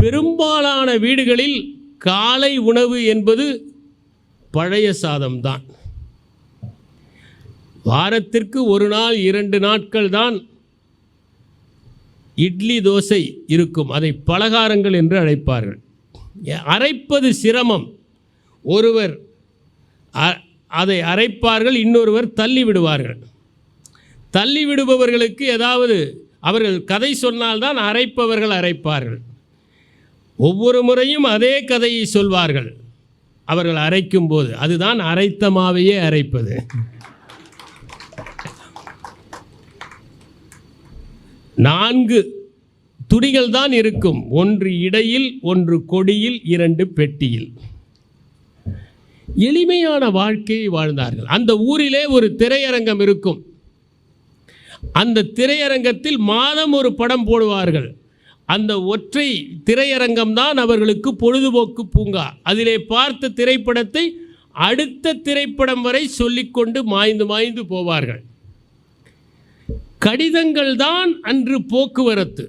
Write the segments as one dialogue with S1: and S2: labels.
S1: பெரும்பாலான வீடுகளில் காலை உணவு என்பது பழைய சாதம்தான். வாரத்திற்கு ஒரு நாள் இரண்டு நாட்கள் தான் இட்லி தோசை இருக்கும். அதை பலகாரங்கள் என்று அழைப்பார்கள். அரைப்பது சிரமம். ஒருவர் அ- அதை அரைப்பார்கள் இன்னொருவர் தள்ளி விடுவார்கள். தள்ளி விடுபவர்களுக்கு ஏதாவது அவர்கள் கதை சொன்னால்தான் அரைப்பவர்கள் அரைப்பார்கள். ஒவ்வொரு முறையும் அதே கதையை சொல்வார்கள். அவர்கள் அரைக்கும் போது. அதுதான் அரைத்த மாவையே அரைப்பது. நான்கு துணிகள் தான் இருக்கும். ஒன்று இடையில் ஒன்று கொடியில் இரண்டு பெட்டியில். எளிமையான வாழ்க்கையை வாழ்ந்தார்கள். அந்த ஊரிலே ஒரு திரையரங்கம் இருக்கும். அந்த திரையரங்கத்தில் மாதம் ஒரு படம் போடுவார்கள். அந்த ஒற்றை திரையரங்கம் தான் அவர்களுக்கு பொழுதுபோக்கு பூங்கா. அதிலே பார்த்த திரைப்படத்தை அடுத்த திரைப்படம் வரை சொல்லிக்கொண்டு மாய்ந்து மாய்ந்து போவார்கள். கடிதங்கள் தான் அன்று போக்குவரத்து.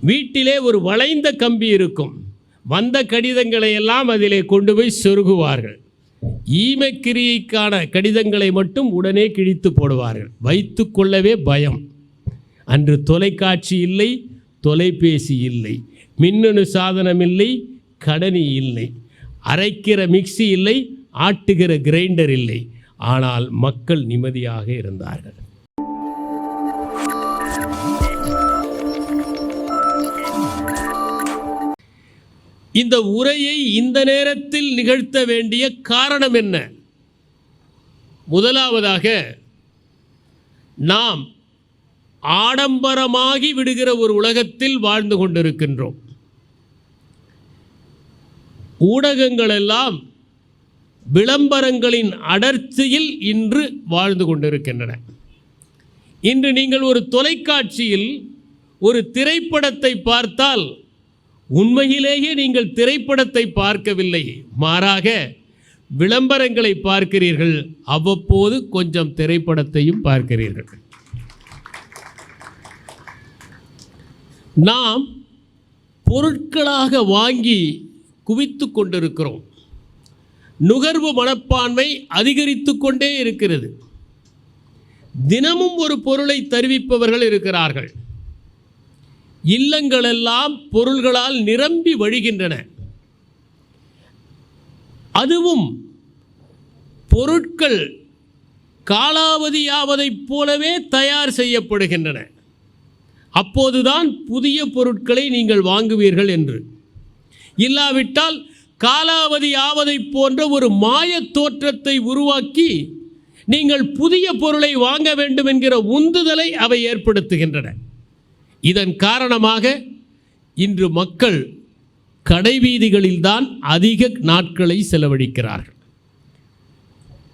S1: வீட்டிலே ஒரு வளைந்த கம்பி இருக்கும். வந்த கடிதங்களை எல்லாம் அதிலே கொண்டு போய் சொருகுவார்கள். ஈமக்கிரியைக்கான கடிதங்களை மட்டும் உடனே கிழித்து போடுவார்கள். வைத்து கொள்ளவே பயம். அன்று தொலைக்காட்சி இல்லை. தொலைபேசி இல்லை. மின்னணு சாதனம் இல்லை கடனி இல்லை. அரைக்கிற மிக்ஸி இல்லை ஆட்டுகிற கிரைண்டர் இல்லை. ஆனால் மக்கள் நிம்மதியாக இருந்தார்கள். இந்த உரையை இந்த நேரத்தில் நிகழ்த்த வேண்டிய காரணம் என்ன? முதலாவதாக நாம் ஆடம்பரமாகி விடுகிற ஒரு உலகத்தில் வாழ்ந்து கொண்டிருக்கின்றோம். ஊடகங்கள் எல்லாம் விளம்பரங்களின் அடர்த்தியில் இன்று வாழ்ந்து கொண்டிருக்கின்றன. இன்று நீங்கள் ஒரு தொலைக்காட்சியில் ஒரு திரைப்படத்தை பார்த்தால் உண்மையிலேயே நீங்கள் திரைப்படத்தை பார்க்கவில்லை. மாறாக விளம்பரங்களை பார்க்கிறீர்கள். அவ்வப்போது கொஞ்சம் திரைப்படத்தையும் பார்க்கிறீர்கள். நாம் பொருட்களாக வாங்கி குவித்து கொண்டிருக்கிறோம். நுகர்வு மனப்பான்மை அதிகரித்து கொண்டே இருக்கிறது. தினமும் ஒரு பொருளை தருவிப்பவர்கள் இருக்கிறார்கள். இல்லங்களெல்லாம் பொருள்களால் நிரம்பி வழிகின்றன. அதுவும் பொருட்கள் காலாவதியாவதைப் போலவே தயார் செய்யப்படுகின்றன. அப்போதுதான் புதிய பொருட்களை நீங்கள் வாங்குவீர்கள் என்று. இல்லாவிட்டால் காலாவதி ஆவதை போன்ற ஒரு மாயத் தோற்றத்தை உருவாக்கி நீங்கள் புதிய பொருளை வாங்க வேண்டும் என்கிற உந்துதலை அவை ஏற்படுத்துகின்றன. இதன் காரணமாக இன்று மக்கள் கடைவீதிகளில்தான் அதிக நாட்களை செலவழிக்கிறார்கள்.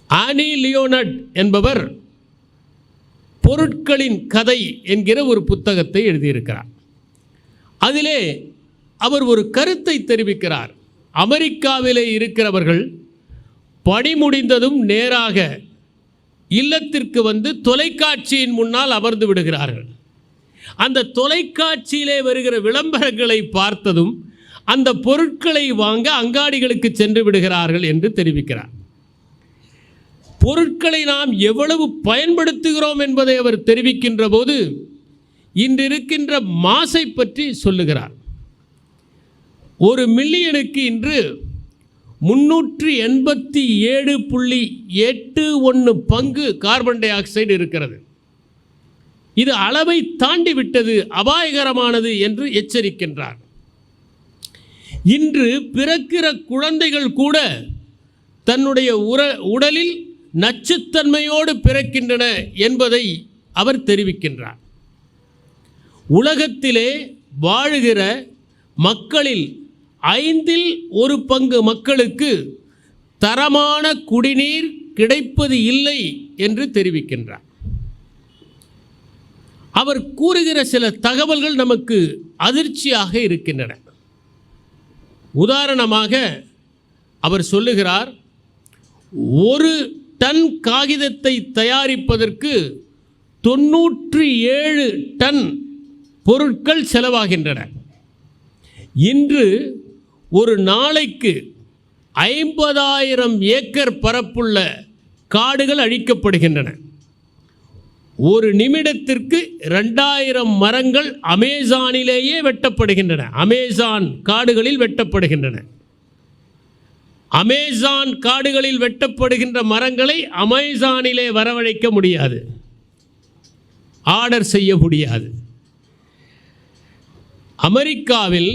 S1: ஆனி லியோனட் என்பவர் பொருட்களின் கதை என்கிற ஒரு புத்தகத்தை எழுதியிருக்கிறார். அதிலே அவர் ஒரு கருத்தை தெரிவிக்கிறார். அமெரிக்காவிலே இருக்கிறவர்கள் பணி முடிந்ததும் நேராக இல்லத்திற்கு வந்து தொலைக்காட்சியின் முன்னால் அமர்ந்து விடுகிறார்கள். அந்த தொலைக்காட்சியிலே வருகிற விளம்பரங்களை பார்த்ததும் அந்த பொருட்களை வாங்க அங்காடிகளுக்கு சென்று விடுகிறார்கள் என்று தெரிவிக்கிறார். பொருட்களை நாம் எவ்வளவு பயன்படுத்துகிறோம் என்பதை அவர் தெரிவிக்கின்ற போது இன்று இருக்கின்ற மாசை பற்றி சொல்லுகிறார். ஒரு மில்லியனுக்கு இன்று முன்னூற்றி எண்பத்தி ஏழு புள்ளி எட்டு ஒன்று பங்கு கார்பன் டை ஆக்சைடு இருக்கிறது. இது அளவை தாண்டி விட்டது அபாயகரமானது என்று எச்சரிக்கின்றார். இன்று பிறக்கிற குழந்தைகள் கூட தன்னுடைய உர உடலில் நச்சுத்தன்மையோடு பிறக்கின்றன என்பதை அவர் தெரிவிக்கின்றார். உலகத்திலே வாழுகிற மக்களில் ஐந்தில் ஒரு பங்கு மக்களுக்கு தரமான குடிநீர் கிடைப்பது இல்லை என்று தெரிவிக்கின்றார். அவர் கூறுகிற சில தகவல்கள் நமக்கு அதிர்ச்சியாக இருக்கின்றன. உதாரணமாக அவர் சொல்லுகிறார் ஒரு டன் காகிதத்தை தயாரிப்பதற்கு தொன்னூற்றி ஏழு டன் பொருட்கள் செலவாகின்றன. இன்று ஒரு நாளைக்கு ஐம்பதாயிரம் ஏக்கர் பரப்புள்ள காடுகள் அழிக்கப்படுகின்றன. ஒரு நிமிடத்திற்கு ரெண்டாயிரம் மரங்கள் அமேசானிலேயே வெட்டப்படுகின்றன. அமேசான் காடுகளில் வெட்டப்படுகின்றன. அமேசான் காடுகளில் வெட்டப்படுகின்ற மரங்களை அமேசானிலே வரவழைக்க முடியாது. ஆர்டர் செய்ய முடியாது. அமெரிக்காவில்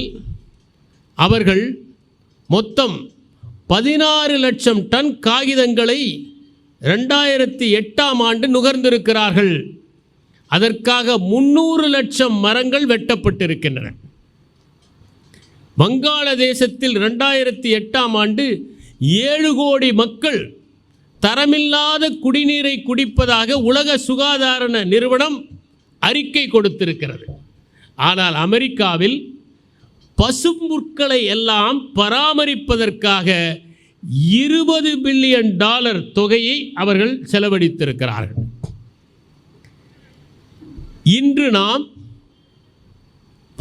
S1: அவர்கள் மொத்தம் பதினாறு லட்சம் டன் காகிதங்களை ரெண்டாயிரத்தி எட்டாம் ஆண்டு நுகர்ந்திருக்கிறார்கள். அதற்காக முன்னூறு லட்சம் மரங்கள் வெட்டப்பட்டிருக்கின்றன. வங்காளதேசத்தில் ரெண்டாயிரத்தி எட்டாம் ஆண்டு ஏழு கோடி மக்கள் தரமில்லாத குடிநீரை குடிப்பதாக உலக சுகாதார நிறுவனம் அறிக்கை கொடுத்திருக்கிறது. ஆனால் அமெரிக்காவில் பசும்புற்களை எல்லாம் பராமரிப்பதற்காக இருபது பில்லியன் டாலர் தொகையை அவர்கள் செலவழித்திருக்கிறார்கள். இன்று நாம்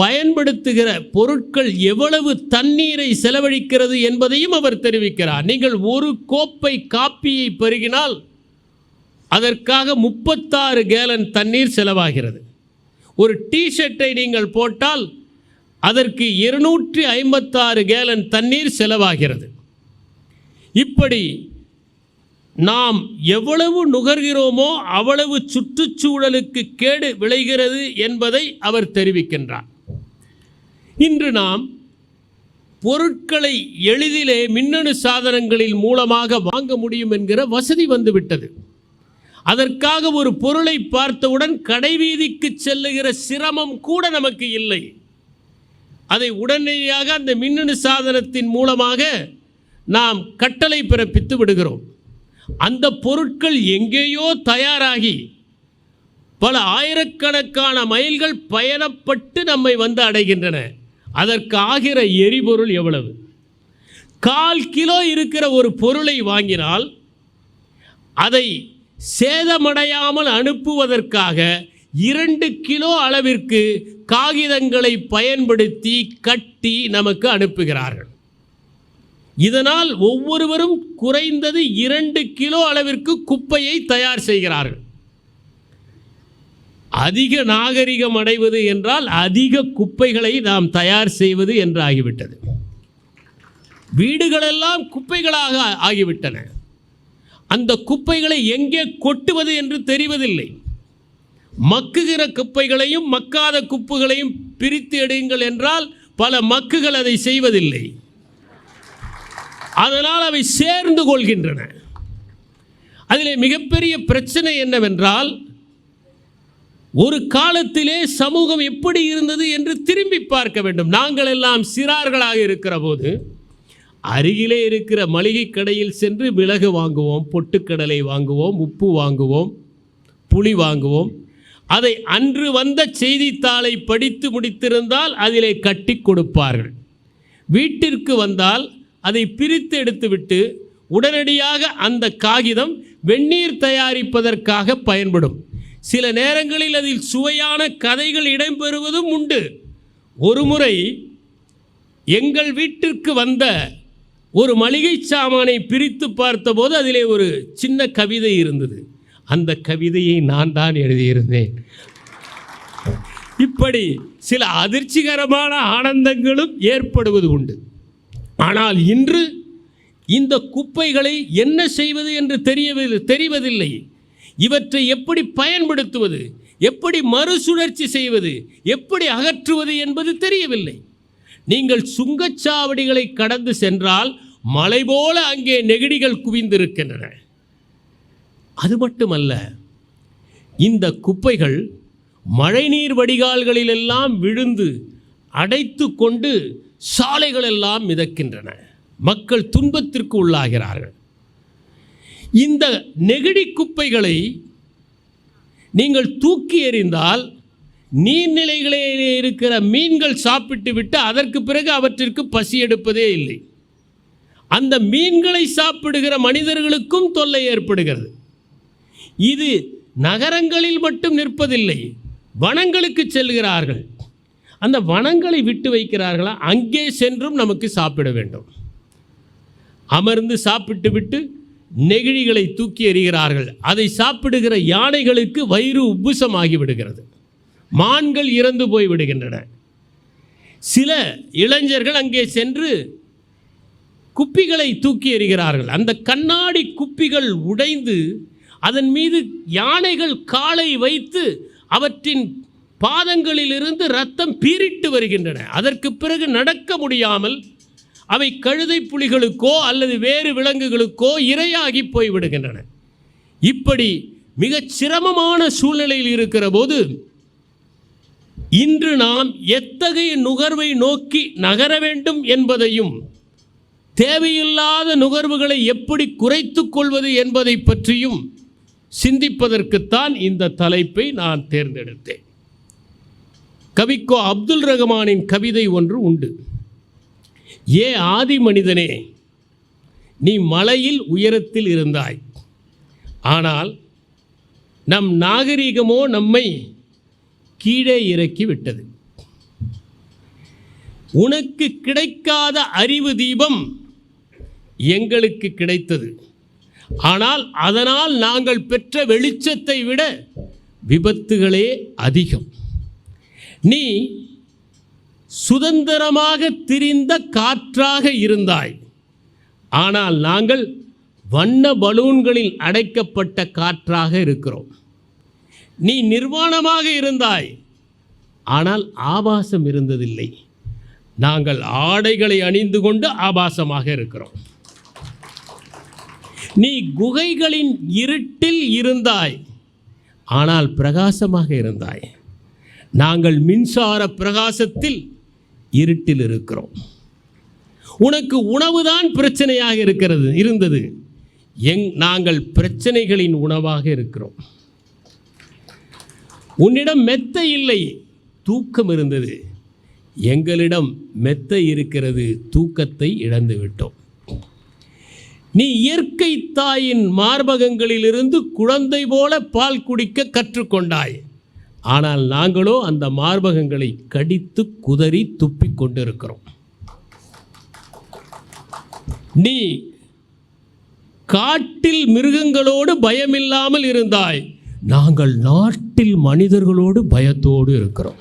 S1: பயன்படுத்துகிற பொருட்கள் எவ்வளவு தண்ணீரை செலவழிக்கிறது என்பதையும் அவர் தெரிவிக்கிறார். நீங்கள் ஒரு கோப்பை காப்பியை பருகினால் அதற்காக முப்பத்தாறு கேலன் தண்ணீர் செலவாகிறது. ஒரு டிஷர்ட்டை நீங்கள் போட்டால் அதற்கு இருநூற்றி ஐம்பத்தாறு கேலன் தண்ணீர் செலவாகிறது. இப்படி நாம் எவ்வளவு நுகர்கிறோமோ அவ்வளவு சுற்றுச்சூழலுக்கு கேடு விளைகிறது என்பதை அவர் தெரிவிக்கின்றார். இன்று நாம் பொருட்களை எளிதிலே மின்னணு சாதனங்களில் மூலமாக வாங்க முடியும் என்கிற வசதி வந்துவிட்டது. அதற்காக ஒரு பொருளை பார்த்தவுடன் கடைவீதிக்கு செல்லுகிற சிரமம் கூட நமக்கு இல்லை. அதை உடனடியாக அந்த மின்னணு சாதனத்தின் மூலமாக நாம் கட்டளை பிறப்பித்து விடுகிறோம். அந்த பொருட்கள் எங்கேயோ தயாராகி பல ஆயிரக்கணக்கான மைல்கள் பயணப்பட்டு நம்மை வந்து அடைகின்றன. அதற்கு ஆகிற எரிபொருள் எவ்வளவு? கால் கிலோ இருக்கிற ஒரு பொருளை வாங்கினால் அதை சேதமடையாமல் அனுப்புவதற்காக இரண்டு கிலோ அளவிற்கு காகிதங்களை பயன்படுத்தி கட்டி நமக்கு அனுப்புகிறார்கள். இதனால் ஒவ்வொருவரும் குறைந்தது இரண்டு கிலோ அளவிற்கு குப்பையை தயார் செய்கிறார்கள். அதிக நாகரிகம் அடைவது என்றால் அதிக குப்பைகளை நாம் தயார் செய்வது என்று ஆகிவிட்டது. வீடுகளெல்லாம் குப்பைகளாக ஆகிவிட்டன. அந்த குப்பைகளை எங்கே கொட்டுவது என்று தெரிவதில்லை. மக்குகிற குப்பைகளையும் மக்காத குப்பைகளையும் பிரித்து எடுங்கள் என்றால் பல மக்குகள் அதை செய்வதில்லை. அதனால் அவை சேர்ந்து கொள்கின்றன. அதிலே மிகப்பெரிய பிரச்சனை என்னவென்றால் ஒரு காலத்திலே சமூகம் எப்படி இருந்தது என்று திரும்பி பார்க்க வேண்டும். நாங்கள் எல்லாம் சிறார்களாக இருக்கிற போது அருகிலே இருக்கிற மளிகை கடையில் சென்று மிளகு வாங்குவோம் பொட்டுக்கடலை வாங்குவோம் உப்பு வாங்குவோம் புளி வாங்குவோம். அதை அன்று வந்த செய்தித்தாளை படித்து முடித்திருந்தால் அதிலே கட்டி கொடுப்பார்கள். வீட்டிற்கு வந்தால் அதை பிரித்து எடுத்துவிட்டு உடனடியாக அந்த காகிதம் வெந்நீர் தயாரிப்பதற்காக பயன்படும். சில நேரங்களில் அதில் சுவையான கதைகள் இடம்பெறுவதும் உண்டு. ஒருமுறை எங்கள் வீட்டிற்கு வந்த ஒரு மளிகை சாமானை பிரித்து பார்த்தபோது அதிலே ஒரு சின்ன கவிதை இருந்தது. அந்த கவிதையை நான் தான் எழுதியிருந்தேன். இப்படி சில அதிர்ச்சிகரமான ஆனந்தங்களும் ஏற்படுவது உண்டு. ஆனால் இன்று இந்த குப்பைகளை என்ன செய்வது என்று தெரியவில்லை தெரிவதில்லை. இவற்றை எப்படி பயன்படுத்துவது? எப்படி மறுசுழற்சி செய்வது? எப்படி அகற்றுவது என்பது தெரியவில்லை. நீங்கள் சுங்கச்சாவடிகளை கடந்து சென்றால் மலை போல அங்கே நெகிழிகள் குவிந்திருக்கின்றன. அது மட்டுமல்ல இந்த குப்பைகள் மழைநீர் வடிகால்களிலெல்லாம் விழுந்து அடைத்து கொண்டு சாலைகளெல்லாம் மிதக்கின்றன. மக்கள் துன்பத்திற்கு உள்ளாகிறார்கள். இந்த நெகிழி குப்பைகளை நீங்கள் தூக்கி எறிந்தால் நீர்நிலைகளிலே இருக்கிற மீன்கள் சாப்பிட்டு விட்டு அதற்கு பிறகு அவற்றிற்கு பசி எடுப்பதே இல்லை. அந்த மீன்களை சாப்பிடுகிற மனிதர்களுக்கும் தொல்லை ஏற்படுகிறது. இது நகரங்களில் மட்டும் நிற்பதில்லை வனங்களுக்கு செல்கிறார்கள். அந்த வனங்களை விட்டு வைக்கிறார்களா? அங்கே சென்றும் நமக்கு சாப்பிட வேண்டும். அமர்ந்து சாப்பிட்டு விட்டு நெகிழிகளை தூக்கி எறிகிறார்கள். அதை சாப்பிடுகிற யானைகளுக்கு வயிறு உப்புசமாகி விடுகிறது மான்கள் இறந்து போய் விடுகின்றன சில இளைஞர்கள் அங்கே சென்று குப்பிகளை தூக்கி எறிகிறார்கள். அந்த கண்ணாடி குப்பிகள் உடைந்து அதன் மீது யானைகள் காலை வைத்து அவற்றின் பாதங்களிலிருந்து ரத்தம் பீரிட்டு வருகின்றன. அதற்கு பிறகு நடக்க முடியாமல் அவை கழுதை புலிகளுக்கோ அல்லது வேறு விலங்குகளுக்கோ இரையாகி போய்விடுகின்றன. இப்படி மிகச் சிரமமான சூழ்நிலையில் இருக்கிற போது இன்று நாம் எத்தகைய நுகர்வை நோக்கி நகர வேண்டும் என்பதையும் தேவையில்லாத நுகர்வுகளை எப்படி குறைத்து கொள்வது என்பதை பற்றியும் சிந்திப்பதற்குத்தான் இந்த தலைப்பை நான் தேர்ந்தெடுத்தேன். கவிக்கோ அப்துல் ரஹ்மானின் கவிதை ஒன்று உண்டு. ஏ ஆதி மனிதனே நீ மலையில் உயரத்தில் இருந்தாய். ஆனால் நம் நாகரிகமோ நம்மை கீழே இறக்கி விட்டது. உனக்கு கிடைக்காத அறிவு தீபம் எங்களுக்கு கிடைத்தது. ஆனால் அதனால் நாங்கள் பெற்ற வெளிச்சத்தை விட விபத்துகளே அதிகம். நீ சுதந்திரமாக திரிந்த காற்றாக இருந்தாய். ஆனால் நாங்கள் வண்ண பலூன்களில் அடைக்கப்பட்ட காற்றாக இருக்கிறோம். நீ நிர்வாணமாக இருந்தாய். ஆனால் ஆபாசம் இருந்ததில்லை. நாங்கள் ஆடைகளை அணிந்து கொண்டு ஆபாசமாக இருக்கிறோம். நீ குகைகளின் இருட்டில் இருந்தாய். ஆனால் பிரகாசமாக இருந்தாய். நாங்கள் மின்சார பிரகாசத்தில் இருட்டில் இருக்கிறோம் உனக்கு உணவுதான் பிரச்சனையாக இருக்கிறது இருந்தது. எங் நாங்கள் பிரச்சனைகளின் உணவாக இருக்கிறோம். உன்னிடம் மெத்தை இல்லை தூக்கம் இருந்தது. எங்களிடம் மெத்தை இருக்கிறது தூக்கத்தை இழந்து விட்டோம். நீ இயற்கை தாயின் மார்பகங்களிலிருந்து குழந்தை போல பால் குடிக்க கற்றுக்கொண்டாய். ஆனால் நாங்களோ அந்த மார்பகங்களை கடித்து குதறி துப்பிக் கொண்டிருக்கிறோம். நீ காட்டில் மிருகங்களோடு பயமில்லாமல் இருந்தாய். நாங்கள் நாட்டில் மனிதர்களோடு பயத்தோடு இருக்கிறோம்.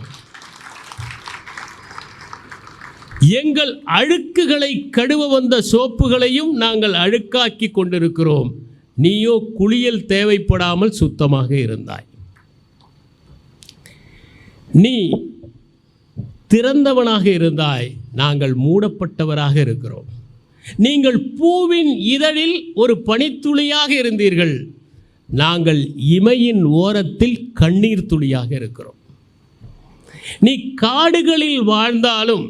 S1: எங்கள் அழுக்குகளை கழுவ வந்த சோப்புகளையும் நாங்கள் அழுக்காக்கி கொண்டிருக்கிறோம். நீயோ குளியல் தேவைப்படாமல் சுத்தமாக இருந்தாய். நீ திறந்தவனாக இருந்தாய் நாங்கள் மூடப்பட்டவராக இருக்கிறோம். நீங்கள் பூவின் இதழில் ஒரு பனித்துளியாக இருந்தீர்கள் நாங்கள் இமையின் ஓரத்தில் கண்ணீர் துளியாக இருக்கிறோம். நீ காடுகளில் வாழ்ந்தாலும்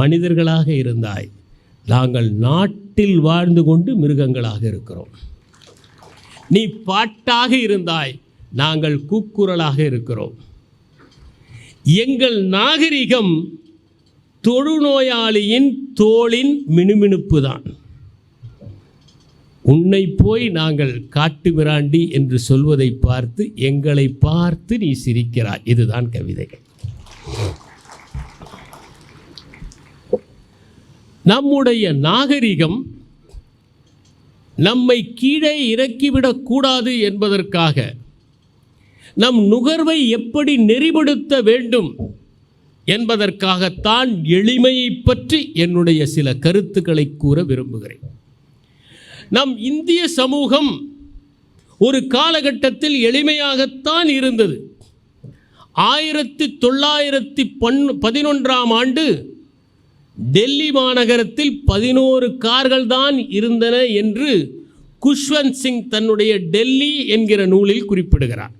S1: மனிதர்களாக இருந்தாய் நாங்கள் நாட்டில் வாழ்ந்து கொண்டு மிருகங்களாக இருக்கிறோம். நீ பாட்டாக இருந்தாய் நாங்கள் கூக்குரலாக இருக்கிறோம். எங்கள் நாகரிகம் தொழுநோயாளியின் தோளின் மினுமினுப்பு தான் உன்னை போய் நாங்கள் காட்டு மிராண்டி என்று சொல்வதை பார்த்து எங்களை பார்த்து நீ சிரிக்கிறாய். இதுதான் கவிதை. நம்முடைய நாகரிகம் நம்மை கீழே இறக்கிவிடக்கூடாது என்பதற்காக நம் நுகர்வை எப்படி நெறிப்படுத்த வேண்டும் என்பதற்காகத்தான் எளிமையை பற்றி என்னுடைய சில கருத்துக்களை கூற விரும்புகிறேன். நம் இந்திய சமூகம் ஒரு காலகட்டத்தில் எளிமையாகத்தான் இருந்தது. ஆயிரத்தி தொள்ளாயிரத்தி பன் பதினொன்றாம் ஆண்டு டெல்லி மாநகரத்தில் பதினோரு கார்கள் தான் இருந்தன என்று குஷ்வந்த் சிங் தன்னுடைய டெல்லி என்கிற நூலில் குறிப்பிடுகிறார்.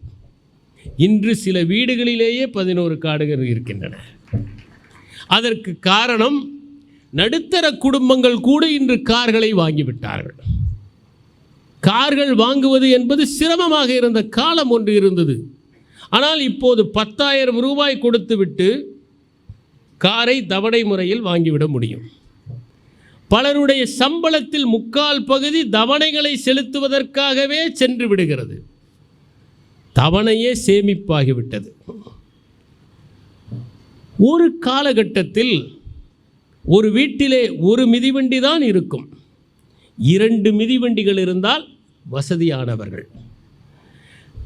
S1: இன்று சில வீடுகளிலேயே பதினோரு காடுகள் இருக்கின்றன. அதற்கு காரணம் நடுத்தர குடும்பங்கள் கூட இன்று கார்களை வாங்கிவிட்டார்கள். கார்கள் வாங்குவது என்பது சிரமமாக இருந்த காலம் ஒன்று இருந்தது. ஆனால் இப்போது பத்தாயிரம் ரூபாய் கொடுத்துவிட்டு காரை தவணை முறையில் வாங்கிவிட முடியும். பலருடைய சம்பளத்தில் முக்கால் பகுதி தவணைகளை செலுத்துவதற்காகவே சென்று விடுகிறது. தவணையே சேமிப்பாகிவிட்டது. ஒரு காலகட்டத்தில் ஒரு வீட்டிலே ஒரு மிதிவண்டி தான் இருக்கும். இரண்டு மிதிவண்டிகள் இருந்தால் வசதியானவர்கள்.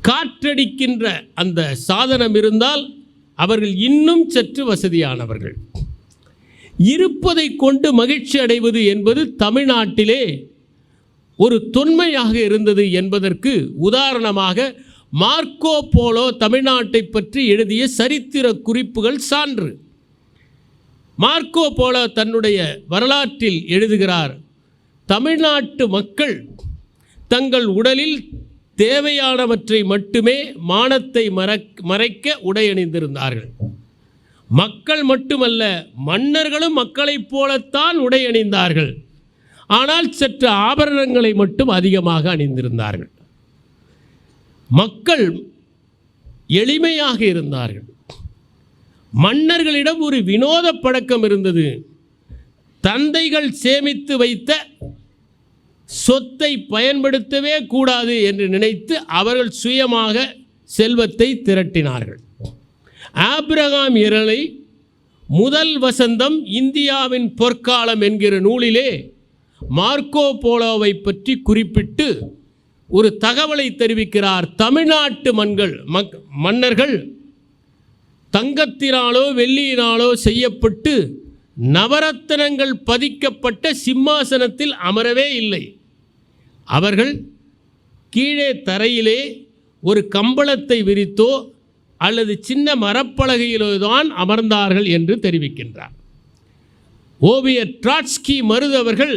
S1: காற்றடிக்கின்ற அந்த சாதனம் இருந்தால் அவர்கள் இன்னும் சற்று வசதியானவர்கள். இருப்பதை கொண்டு மகிழ்ச்சி அடைவது என்பது தமிழ்நாட்டிலே ஒரு தொன்மையாக இருந்தது என்பதற்கு உதாரணமாக மார்க்கோ போலோ தமிழ்நாட்டை பற்றி எழுதிய சரித்திர குறிப்புகள் சான்று. மார்க்கோ போலோ தன்னுடைய வரலாற்றில் எழுதுகிறார் தமிழ்நாட்டு மக்கள் தங்கள் உடலில் தேவையானவற்றை மட்டுமே மானத்தை மறக் மறைக்க உடையணிந்திருந்தார்கள். மக்கள் மட்டுமல்ல மன்னர்களும் மக்களைப் போலத்தான் உடை அணிந்தார்கள் ஆனால் சற்று ஆபரணங்களை மட்டும் அதிகமாக அணிந்திருந்தார்கள். மக்கள் எளிமையாக இருந்தார்கள். மன்னர்களிடம் ஒரு வினோத பழக்கம் இருந்தது. தந்தைகள் சேமித்து வைத்த சொத்தை பயன்படுத்தவே கூடாது என்று நினைத்து அவர்கள் சுயமாக செல்வத்தை திரட்டினார்கள். ஆப்ரகாம் இரலை முதல் வசந்தம் இந்தியாவின் பொற்காலம் என்கிற நூலிலே மார்க்கோ போலோவை பற்றி குறிப்பிட்டு ஒரு தகவலை தெரிவிக்கிறார் தமிழ்நாட்டு மண்கள் மக் மன்னர்கள். தங்கத்தினாலோ வெள்ளியினாலோ செய்யப்பட்டு நவரத்தனங்கள் பதிக்கப்பட்ட சிம்மாசனத்தில் அமரவே இல்லை. அவர்கள் கீழே தரையிலே ஒரு கம்பளத்தை விரித்தோ அல்லது சின்ன மரப்பலகையிலோ தான் அமர்ந்தார்கள் என்று தெரிவிக்கின்றார். ஓவியர் ட்ராட்ஸ்கி மருதவர்கள்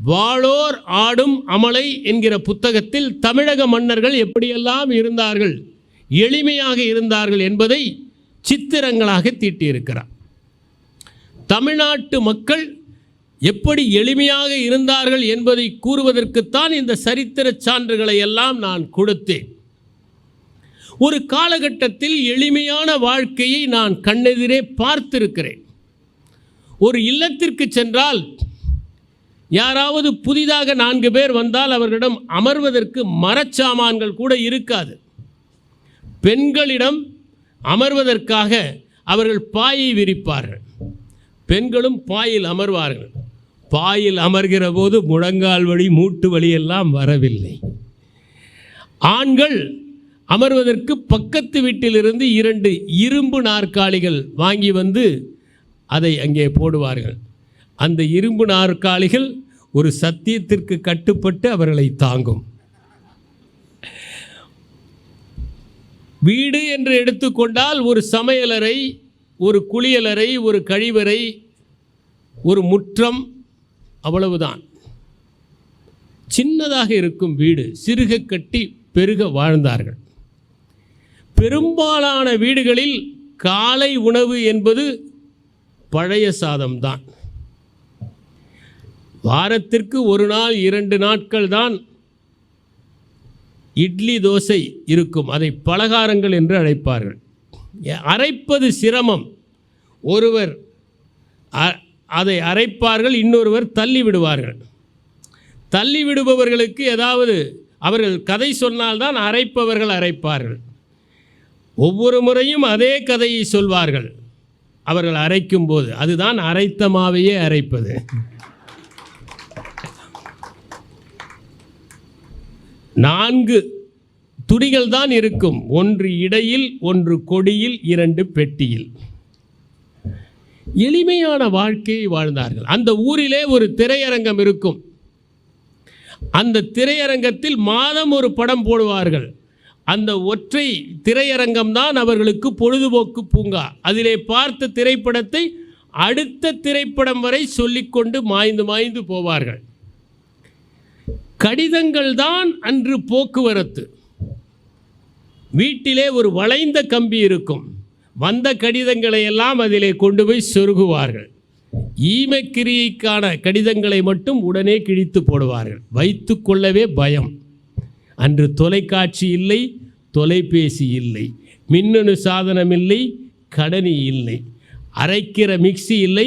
S1: வாளோர் ஆடும் அமலை என்கிற புத்தகத்தில் தமிழக மன்னர்கள் எப்படியெல்லாம் இருந்தார்கள் எளிமையாக இருந்தார்கள் என்பதை சித்திரங்களாக தீட்டியிருக்கிறார். தமிழ்நாட்டு மக்கள் எப்படி எளிமையாக இருந்தார்கள் என்பதை கூறுவதற்குத்தான் இந்த சரித்திர சான்றுகளை எல்லாம் நான் கொடுத்தேன். ஒரு காலகட்டத்தில் எளிமையான வாழ்க்கையை நான் கண்ணெதிரே பார்த்திருக்கிறேன். ஒரு இல்லத்திற்கு சென்றால் யாராவது புதிதாக நான்கு பேர் வந்தால் அவர்களிடம் அமர்வதற்கு மரச்சாமான்கள் கூட இருக்காது. பெண்களிடம் அமர்வதற்காக அவர்கள் பாயை விரிப்பார்கள். பெண்களும் பாயில் அமர்வார்கள். பாயில் அமர்கிற போது முழங்கால் வழி மூட்டு வழி எல்லாம் வரவில்லை. ஆண்கள் அமர்வதற்கு பக்கத்து வீட்டிலிருந்து இரண்டு இரும்பு நாற்காலிகள் வாங்கி வந்து அதை அங்கே போடுவார்கள். அந்த இரும்பு நாற்காலிகள் ஒரு சத்தியத்திற்கு கட்டுப்பட்டு அவர்களை தாங்கும். வீடு என்று எடுத்துக்கொண்டால் ஒரு சமையலறை ஒரு குளியலறை ஒரு கழிவறை ஒரு முற்றம் அவ்வளவுதான். சின்னதாக இருக்கும் வீடு சிறுக கட்டி பெருக வாழ்ந்தார்கள். பெரும்பாலான வீடுகளில் காலை உணவு என்பது பழைய சாதம்தான். வாரத்திற்கு ஒரு நாள் இரண்டு நாட்கள் தான் இட்லி தோசை இருக்கும். அதை பலகாரங்கள் என்று அழைப்பார்கள். அரைப்பது சிரமம். ஒருவர் அ- அதை அரைப்பார்கள் இன்னொருவர் தள்ளி விடுவார்கள். தள்ளி விடுபவர்களுக்கு ஏதாவது அவர்கள் கதை சொன்னால்தான் அரைப்பவர்கள் அரைப்பார்கள். ஒவ்வொரு முறையும் அதே கதையை சொல்வார்கள். அவர்கள் அரைக்கும் போது அதுதான் அரைத்த மாவையே அரைப்பது. நான்கு துடிகள் தான் இருக்கும். ஒன்று இடையில் ஒன்று கொடியில் இரண்டு பெட்டியில். எளிமையான வாழ்க்கையை வாழ்ந்தார்கள். அந்த ஊரிலே ஒரு திரையரங்கம் இருக்கும். அந்த திரையரங்கத்தில் மாதம் ஒரு படம் போடுவார்கள். அந்த ஒற்றை திரையரங்கம் தான் அவர்களுக்கு பொழுதுபோக்கு பூங்கா. அதிலே பார்த்த திரைப்படத்தை அடுத்த திரைப்படம் வரை சொல்லிக்கொண்டு மாய்ந்து மாய்ந்து போவார்கள். கடிதங்கள் தான் அன்று போக்குவரத்து. வீட்டிலே ஒரு வளைந்த கம்பி இருக்கும். வந்த கடிதங்களை எல்லாம் அதிலே கொண்டு போய் சொருகுவார்கள். ஈமக்கிரியைக்கான கடிதங்களை மட்டும் உடனே கிழித்து போடுவார்கள். வைத்து கொள்ளவே பயம். அன்று தொலைக்காட்சி இல்லை தொலைபேசி இல்லை. மின்னணு சாதனம் இல்லை கடனி இல்லை. அரைக்கிற மிக்ஸி இல்லை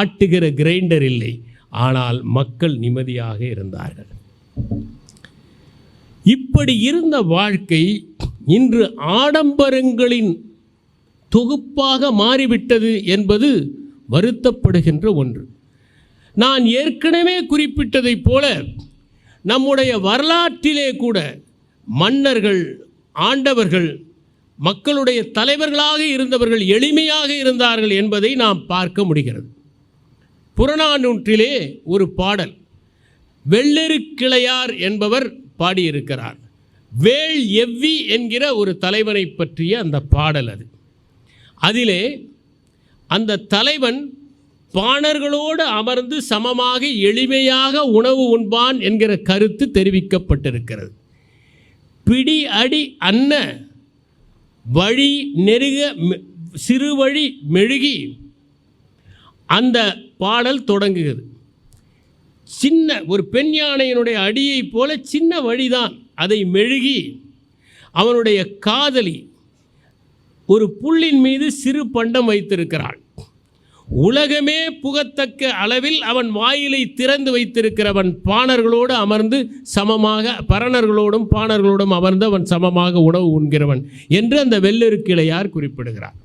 S1: ஆட்டுகிற கிரைண்டர் இல்லை. ஆனால் மக்கள் நிம்மதியாக இருந்தார்கள். இப்படி இருந்த வாழ்க்கை இன்று ஆடம்பரங்களின் தொகுப்பாக மாறிவிட்டது என்பது வருத்தப்படுகின்ற ஒன்று. நான் ஏற்கனவே குறிப்பிட்டதைப் போல நம்முடைய வரலாற்றிலே கூட மன்னர்கள் ஆண்டவர்கள் மக்களுடைய தலைவர்களாக இருந்தவர்கள் எளிமையாக இருந்தார்கள் என்பதை நாம் பார்க்க முடிகிறது. புறநானூற்றிலே ஒரு பாடல். வெள்ளெருக்கிளையார் என்பவர் பாடியிருக்கிறார். வேள் எவ்வி என்கிற ஒரு தலைவனை பற்றிய அந்த பாடல் அது. அதிலே அந்த தலைவன் பாணர்களோடு அமர்ந்து சமமாக எளிமையாக உணவு உண்பான் என்கிற கருத்து தெரிவிக்கப்பட்டிருக்கிறது. பிடி அடி அன்ன வழி நெருக மெ- சிறு வழி மெழுகி அந்த பாடல் தொடங்குகிறது. சின்ன ஒரு பெண் யானையினுடைய அடியைப் போல சின்ன வழிதான் அதை மெழுகி அவனுடைய காதலி ஒரு புல்லின் மீது சிறு பண்டம் வைத்திருக்கிறாள். உலகமே புகத்தக்க அளவில் அவன் வாயிலை திறந்து வைத்திருக்கிறவன் பாணர்களோடு அமர்ந்து சமமாக பரணர்களோடும் பாணர்களோடும் அமர்ந்து அவன் சமமாக உணவு உண்கிறவன் என்று அந்த வெள்ளெருக்கிளையார் குறிப்பிடுகிறார்.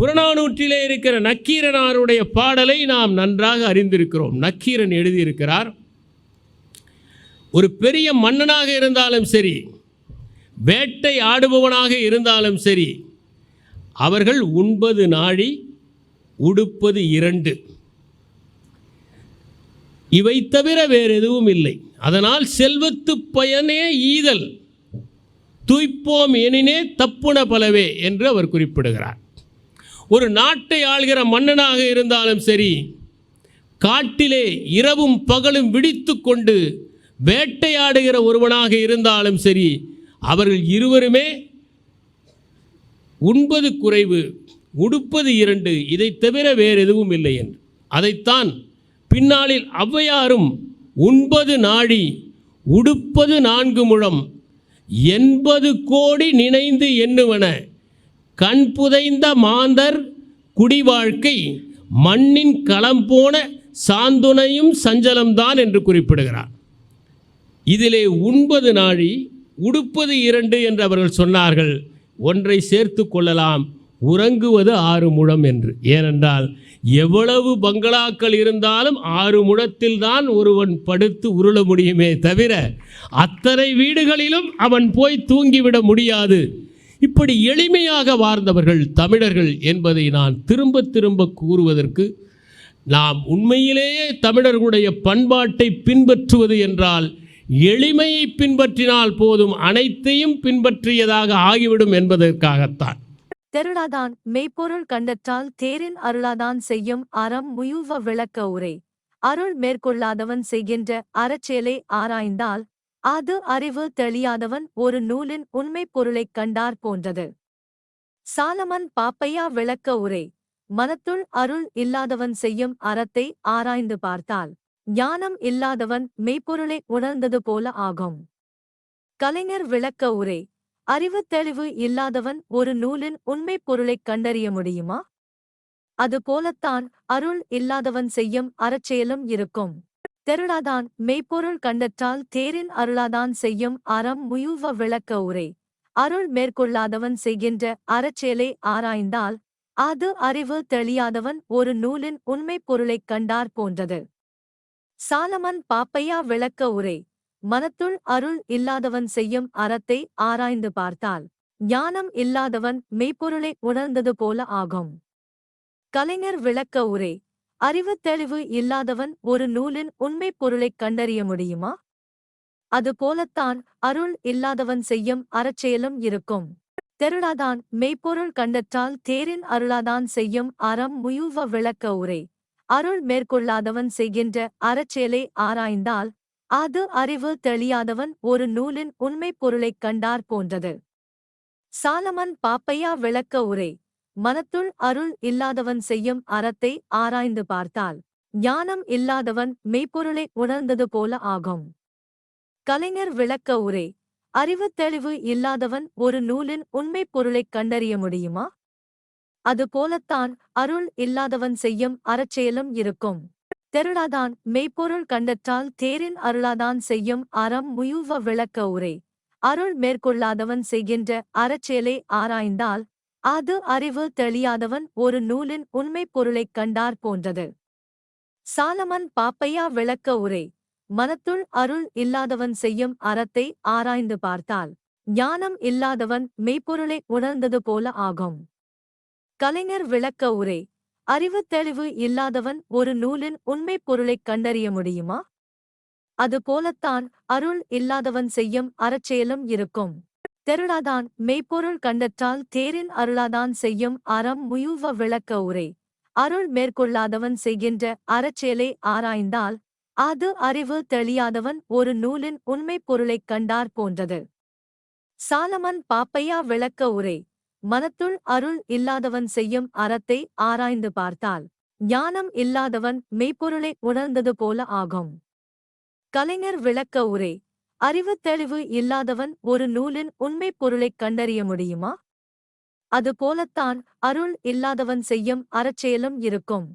S1: புறநானூற்றிலே இருக்கிற நக்கீரனாருடைய பாடலை நாம் நன்றாக அறிந்திருக்கிறோம். நக்கீரன் எழுதியிருக்கிறார் ஒரு பெரிய மன்னனாக இருந்தாலும் சரி வேட்டை ஆடுபவனாக இருந்தாலும் சரி அவர்கள் உண்பது நாழி உடுப்பது இரண்டு. இவை தவிர வேறு எதுவும் இல்லை. அதனால் செல்வத்து பயனே ஈதல் தூய்ப்போம் எனினே தப்புன பலவே என்று அவர் குறிப்பிடுகிறார். ஒரு நாட்டை ஆள்கிற மன்னனாக இருந்தாலும் சரி காட்டிலே இரவும் பகலும் விடித்து கொண்டு வேட்டையாடுகிற ஒருவனாக இருந்தாலும் சரி அவர்கள் இருவருமே உண்பது குறைவு உடுப்பது இரண்டு இதைத் தவிர வேறு எதுவும் இல்லை என்று. அதைத்தான் பின்னாளில் ஔவையாரும் உண்பது நாடி உடுப்பது நான்கு முழம் எண்பது கோடி நினைந்து எண்ணுவன. கண் புதைந்த மாந்தர் குடிவாழ்க்கை மண்ணின் களம் போன சாந்துணையும் சஞ்சலம்தான் என்று குறிப்பிடுகிறார். இதிலே உண்பது நாழி உடுப்பது இரண்டு என்று அவர்கள் சொன்னார்கள். ஒன்றை சேர்த்து கொள்ளலாம் உறங்குவது ஆறு முழம் என்று. ஏனென்றால் எவ்வளவு பங்களாக்கள் இருந்தாலும் ஆறு முழத்தில் தான் ஒருவன் படுத்து உருள முடியுமே தவிர அத்தனை வீடுகளிலும் அவன் போய் தூங்கிவிட முடியாது. இப்படி எளிமையாக வாழ்ந்தவர்கள் தமிழர்கள் என்பதை நான் திரும்ப திரும்ப கூறுவதற்கு நாம் உண்மையிலேயே தமிழர்களுடைய பண்பாட்டை பின்பற்றுவது என்றால் எளிமையை பின்பற்றினால் போதும் அனைத்தையும் பின்பற்றியதாக ஆகிவிடும் என்பதற்காகத்தான்.
S2: தெருளாதான் மெய்ப்பொருள் கண்டற்றால் தேரின் அருளாதான் செய்யும் அறம் முயுவ விளக்க உரை. அருள் மேற்கொள்ளாதவன் செய்கின்ற அறச்செயலை ஆராய்ந்தால் அது அறிவு தெளியாதவன் ஒரு நூலின் உண்மைப் பொருளைக் கண்டார் போன்றது. சாலமன் பாப்பையா விளக்க உரை மனத்துள் அருள் இல்லாதவன் செய்யும் அறத்தை ஆராய்ந்து பார்த்தால் ஞானம் இல்லாதவன் மெய்ப்பொருளை உணர்ந்தது போல ஆகும். கலைஞர் விளக்க உரை அறிவு தெளிவு இல்லாதவன் ஒரு நூலின் உண்மைப் பொருளைக் கண்டறிய முடியுமா? அதுபோலத்தான் அருள் இல்லாதவன் செய்யும் அறச்செயலும் இருக்கும். தெருளாதான் மெய்ப்பொருள் கண்டற்றால் தேரின் அருளாதான் செய்யும் அறம் முயுவ விளக்க உரை. அருள் மேற்கொள்ளாதவன் செய்கின்ற அறச்செயலை ஆராய்ந்தால் அது அறிவு தெளியாதவன் ஒரு நூலின் உண்மைப் பொருளைக் கண்டார் போன்றது. சாலமன் பாப்பையா விளக்க உரை. மனத்துள் அருள் இல்லாதவன் செய்யும் அறத்தை ஆராய்ந்து பார்த்தால் ஞானம் இல்லாதவன் மெய்ப்பொருளை உணர்ந்தது போல ஆகும். கலைஞர் விளக்க உரை. அறிவு தெளிவு இல்லாதவன் ஒரு நூலின் உண்மைப் பொருளைக் கண்டறிய முடியுமா? அதுபோலத்தான் அருள் இல்லாதவன் செய்யும் அறச்செயலும் இருக்கும். தெருளாதான் மெய்ப்பொருள் கண்டற்றால் தேரின் அருளாதான் செய்யும் அறம் முயுவ விளக்க உரை. அருள் மேற்கொள்ளாதவன் செய்கின்ற அறச்செயலை ஆராய்ந்தால் அது அறிவு தெளியாதவன் ஒரு நூலின் உண்மைப் பொருளைக் கண்டார் போன்றது. சாலமன் பாப்பையா விளக்க உரை. மனத்துள் அருள் இல்லாதவன் செய்யும் அறத்தை ஆராய்ந்து பார்த்தால் ஞானம் இல்லாதவன் மெய்ப்பொருளை உணர்ந்தது போல ஆகும். கலைஞர் விளக்க உரை அறிவு தெளிவு இல்லாதவன் ஒரு நூலின் உண்மைப் பொருளைக் கண்டறிய முடியுமா? அதுபோலத்தான் அருள் இல்லாதவன் செய்யும் அறச்செயலும் இருக்கும். தெருளாதான் மெய்ப்பொருள் கண்டற்றால் தேரின் அருளாதான் செய்யும் அறம் முயுவ விளக்க உரை அருள் மேற்கொள்ளாதவன் செய்கின்ற அறச்செயலை ஆராய்ந்தால் அது அறிவு தெளியாதவன் ஒரு நூலின் உண்மைப் பொருளைக் கண்டார் போன்றது. சாலமன் பாப்பையா விளக்க உரை மனத்துள் அருள் இல்லாதவன் செய்யும் அறத்தை ஆராய்ந்து பார்த்தால் ஞானம் இல்லாதவன் மெய்ப்பொருளை உணர்ந்தது போல ஆகும். கலைஞர் விளக்க உரை அறிவு தெளிவு இல்லாதவன் ஒரு நூலின் உண்மைப் பொருளைக் கண்டறிய முடியுமா? அதுபோலத்தான் அருள் இல்லாதவன் செய்யும் அறச்செயலும் இருக்கும். தெருளாதான் மெய்ப்பொருள் கண்டற்றால் தேரின் அருளாதான் செய்யும் அறம் முயுவ விளக்க உரை. அருள் மேற்கொள்ளாதவன் செய்கின்ற அறச்செயலை ஆராய்ந்தால் அது அறிவு தெளியாதவன் ஒரு நூலின் உண்மைப் பொருளைக் கண்டார் போன்றது. சாலமன் பாப்பையா விளக்க உரை. மனத்துள் அருள் இல்லாதவன் செய்யும் அறத்தை ஆராய்ந்து பார்த்தால் ஞானம் இல்லாதவன் மெய்ப்பொருளை உணர்ந்தது போல ஆகும். கலைஞர் விளக்க உரை. அறிவு தெளிவு இல்லாதவன் ஒரு நூலின் உண்மைப் பொருளைக் கண்டறிய முடியுமா? அதுபோலத்தான் அருள் இல்லாதவன் செய்யும் அறச்செயலும் இருக்கும்.